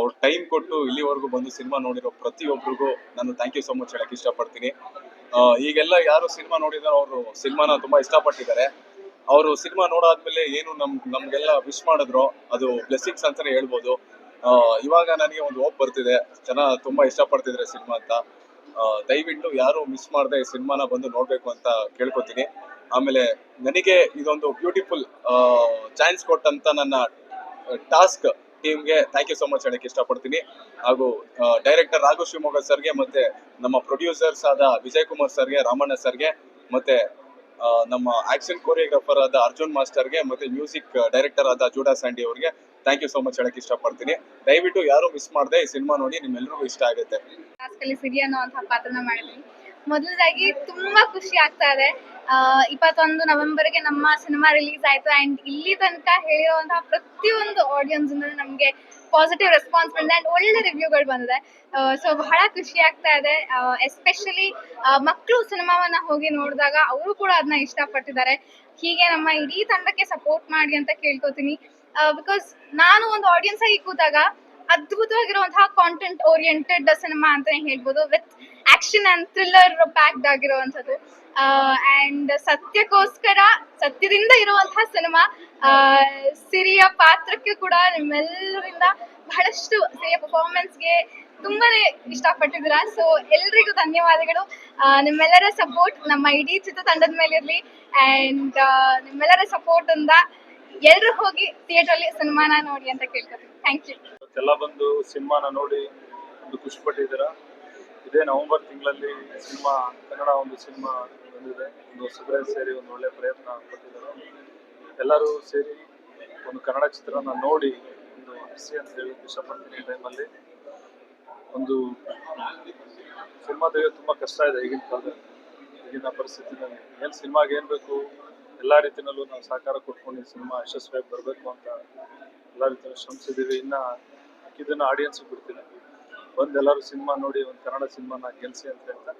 ಅವ್ರು ಟೈಮ್ ಕೊಟ್ಟು ಇಲ್ಲಿವರೆಗೂ ಬಂದು ಸಿನಿಮಾ ನೋಡಿರೋ ಪ್ರತಿಯೊಬ್ಬರಿಗೂ ನಾನು ಥ್ಯಾಂಕ್ ಯು ಸೋ ಮಚ್ ಹೇಳಕ್ಕೆ ಇಷ್ಟಪಡ್ತೀನಿ. ಈಗೆಲ್ಲ ಯಾರು ಸಿನಿಮಾ ನೋಡಿದಾರೋ ಅವರು ಸಿನಿಮಾನ ತುಂಬಾ ಇಷ್ಟಪಟ್ಟಿದ್ದಾರೆ. ಅವರು ಸಿನಿಮಾ ನೋಡಾದ್ಮೇಲೆ ಏನು ನಮ್, ನಮ್ಗೆಲ್ಲ ವಿಶ್ ಮಾಡಿದ್ರು, ಅದು ಬ್ಲೆಸ್ಸಿಂಗ್ಸ್ ಅಂತಾನೆ ಹೇಳ್ಬೋದು. ಇವಾಗ ನನಗೆ ಒಂದು ಹೋಪ್ ಬರ್ತಿದೆ. ಜನ ತುಂಬಾ ಇಷ್ಟಪಡ್ತಿದ್ದಾರೆ ಸಿನಿಮಾ ಅಂತ. ದಯವಿಟ್ಟು ಯಾರು ಮಿಸ್ ಮಾಡದೆ ಸಿನಿಮಾನ ಬಂದು ನೋಡಬೇಕು ಅಂತ ಕೇಳ್ಕೊತೀನಿ. ಆಮೇಲೆ ನನಗೆ ಇದೊಂದು ಬ್ಯೂಟಿಫುಲ್ ಚಾನ್ಸ್ ಕೊಟ್ಟಂತ ನನ್ನ ಟಾಸ್ಕ್ ಟೀಮ್ಗೆ ಥ್ಯಾಂಕ್ ಯು ಸೋ ಮಚ್ ಹೇಳಕ್ಕೆ ಇಷ್ಟಪಡ್ತೀನಿ. ಹಾಗೂ ಡೈರೆಕ್ಟರ್ ರಾಘು ಶಿವಮೊಗ್ಗ ಸರ್ಗೆ ಮತ್ತೆ ನಮ್ಮ ಪ್ರೊಡ್ಯೂಸರ್ಸ್ ಆದ ವಿಜಯ್ ಕುಮಾರ್ ಸರ್ಗೆ, ರಾಮಣ್ಣ ಸರ್ಗೆ ಮತ್ತೆ ನಮ್ಮ ಆಕ್ಷನ್ ಕೊರಿಯೋಗ್ರಾಫರ್ ಆದ ಅರ್ಜುನ್ ಮಾಸ್ಟರ್ಗೆ ಮತ್ತೆ ಮ್ಯೂಸಿಕ್ ಡೈರೆಕ್ಟರ್ ಆದ ಜೂಡಾ ಸ್ಯಾಂಡಿ ಅವರಿಗೆ ಥ್ಯಾಂಕ್ ಯು ಸೋ ಮಚ್ ಹೇಳಕ್ ಇಷ್ಟಪಡ್ತೀನಿ. ದಯವಿಟ್ಟು ಯಾರು ಮಿಸ್ ಮಾಡದೆ ಈ ಸಿನಿಮಾ ನೋಡಿ ನಿಮ್ಮೆಲ್ಲರಿಗೂ ಇಷ್ಟ ಆಗುತ್ತೆ. ಮೊದಲದಾಗಿ ತುಂಬಾ ಖುಷಿ ಆಗ್ತಾ ಇದೆ. ಇಪ್ಪತ್ತೊಂದು ನವೆಂಬರ್ಗೆ ನಮ್ಮ ಸಿನಿಮಾ ರಿಲೀಸ್ ಆಯ್ತು ಅಂಡ್ ಇಲ್ಲಿ ತನಕ ಹೇಳಿರುವಂತಹ ಪ್ರತಿಯೊಂದು ಆಡಿಯನ್ಸ್ ನಮಗೆ ಪಾಸಿಟಿವ್ ರೆಸ್ಪಾನ್ಸ್ ಬಂದಿದೆ ಅಂಡ್ ಒಳ್ಳೆ ರಿವ್ಯೂಗಳು ಬಂದಿದೆ. ಸೊ ಬಹಳ ಖುಷಿ ಆಗ್ತಾ ಇದೆ. ಎಸ್ಪೆಷಲಿ ಮಕ್ಕಳು ಸಿನಿಮಾವನ್ನ ಹೋಗಿ ನೋಡಿದಾಗ ಅವರು ಕೂಡ ಅದನ್ನ ಇಷ್ಟಪಟ್ಟಿದ್ದಾರೆ. ಹೀಗೆ ನಮ್ಮ ಇಡೀ ತಂಡಕ್ಕೆ ಸಪೋರ್ಟ್ ಮಾಡಿ ಅಂತ ಕೇಳ್ಕೊತೀನಿ. ಬಿಕಾಸ್ ನಾನು ಒಂದು ಆಡಿಯನ್ಸ್ ಆಗಿ ಕೂತಾಗ ಅದ್ಭುತವಾಗಿರುವಂತಹ ಕಾಂಟೆಂಟ್ ಓರಿಯೆಂಟೆಡ್ ಸಿನಿಮಾ ಅಂತಾನೆ ಹೇಳ್ಬೋದು with action and thriller packed ಆಗಿರುವಂಥದ್ದು. ಅಂಡ್ ಸತ್ಯಕ್ಕೋಸ್ಕರ ಸತ್ಯದಿಂದ ಇರುವಂತಹ ಸಿನಿಮಾ ಸಿರಿಯ ಪಾತ್ರಕ್ಕೆ ಕೂಡ ನಿಮ್ಮೆಲ್ಲರಿಂದ ಬಹಳಷ್ಟು ಸಿರಿಯ ಪರ್ಫಾರ್ಮೆನ್ಸ್ಗೆ ತುಂಬಾನೇ ಇಷ್ಟಪಟ್ಟಿದ್ದೀರಾ. ಸೊ ಎಲ್ರಿಗೂ ಧನ್ಯವಾದಗಳು. ಆ, ನಿಮ್ಮೆಲ್ಲರ ಸಪೋರ್ಟ್ ನಮ್ಮ ಇಡೀ ಚಿತ್ರತಂಡದ ಮೇಲೆ ಇರಲಿ. ಅಂಡ್ ನಿಮ್ಮೆಲ್ಲರ ಸಪೋರ್ಟ್ ಇಂದ ಎಲ್ರು ಹೋಗಿ ಥಿಯೇಟರ್ ಅಲ್ಲಿ ಸಿನಿಮಾನ ನೋಡಿ ಅಂತ ಕೇಳ್ಕೊತೀನಿ. ಥ್ಯಾಂಕ್ ಯು ಎಲ್ಲ ಬಂದು ಸಿನಿಮಾನ ನೋಡಿ ಖುಷಿ ಪಟ್ಟಿದ್ದೀರಾ? ಇದೇ ನವೆಂಬರ್ ತಿಂಗಳಲ್ಲಿ ಸಿನಿಮಾ, ಕನ್ನಡ ಒಂದು ಸಿನಿಮಾ ಬಂದಿದೆ. ಒಂದು ಹೊಸಬ್ರೆ ಸೇರಿ ಒಂದು ಒಳ್ಳೆ ಪ್ರಯತ್ನ ಪಟ್ಟಿದ್ದಾರೆ. ಎಲ್ಲರೂ ಸೇರಿ ಒಂದು ಕನ್ನಡ ಚಿತ್ರನ ನೋಡಿ ಒಂದು ಹಸಿ ಅಂತ ಹೇಳಿ ಇಷ್ಟಪಡ್ತೀನಿ ಟೈಮಲ್ಲಿ ಒಂದು ಸಿನಿಮಾ ತುಂಬ ಕಷ್ಟ ಇದೆ ಈಗಿನ ಕಾಲದಲ್ಲಿ. ಈಗಿನ ಪರಿಸ್ಥಿತಿನಲ್ಲಿ ಏನು ಸಿನಿಮಾಗೆ ಏನು ಬೇಕು, ಎಲ್ಲ ರೀತಿಯಲ್ಲೂ ನಾವು ಸಹಕಾರ ಕೊಟ್ಕೊಂಡು ಸಿನಿಮಾ ಯಶಸ್ವಿಯಾಗಿ ಬರಬೇಕು ಅಂತ ಎಲ್ಲ ರೀತಿಯಲ್ಲೂ ಶ್ರಮಿಸಿದ್ದೀವಿ. ಇನ್ನು ಇದನ್ನು ಆಡಿಯನ್ಸ್ಗೆ ಬಿಡ್ತೀನಿ. ಬಂದು ಎಲ್ಲರೂ ಸಿನಿಮಾ ನೋಡಿ ಒಂದು ಕನ್ನಡ ಸಿನಿಮಾನ ಗೆಲ್ಸಿ ಅಂತ ಹೇಳ್ತಾ